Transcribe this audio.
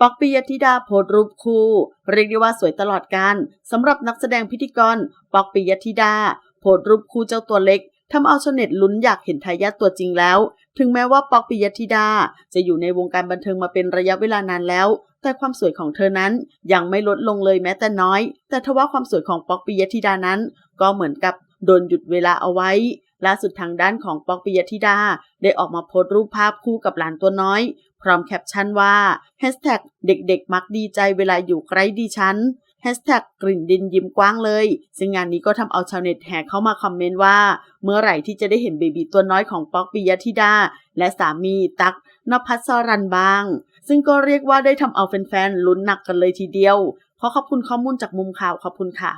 ป๊อกปิยธิดาโพสรูปคู่ เรียกได้ว่าสวยตลอดการสำหรับนักแสดงพิธีกรป๊อกปิยธิดาโพสรูปคู่เจ้าตัวเล็กทำเอาชาวเน็ตลุ้นอยากเห็นทายาทตัวจริงแล้ว ถึงแม้ว่าป๊อกปิยธิดา จะอยู่ในวงการบันเทิงมาเป็นระยะเวลานานแล้ว แต่ความสวยของเธอนั้นยังไม่ลดลงเลยแม้แต่น้อย แต่ทว่าความสวยของป๊อกปิยธิดานั้น ก็เหมือนกับโดนหยุดเวลาเอาไว้ล่าสุดทางด้านของป๊อกปิยธิดา ได้ออกมาโพสต์รูปภาพคู่กับหลานตัวน้อย พร้อมแคปชั่นว่าแฮชแท็กเด็กๆ มักดีใจเวลาอยู่ใกล้ดิฉันแฮชแท็กกลิ่นดินยิ้มกว้างเลย ซึ่งงานนี้ก็ทำเอาชาวเน็ตแห่เข้ามาคอมเมนต์ว่า เมื่อไหร่ที่จะได้เห็นเบบีตัวน้อยของป๊อกปิยธิดา และสามีตักนภัสสรันบ้าง ซึ่งก็เรียกว่าได้ทำเอาแฟนๆลุ้นหนักกันเลยทีเดียว ขอขอบคุณข้อมูลจากมุมข่าวขอบคุณค่ะ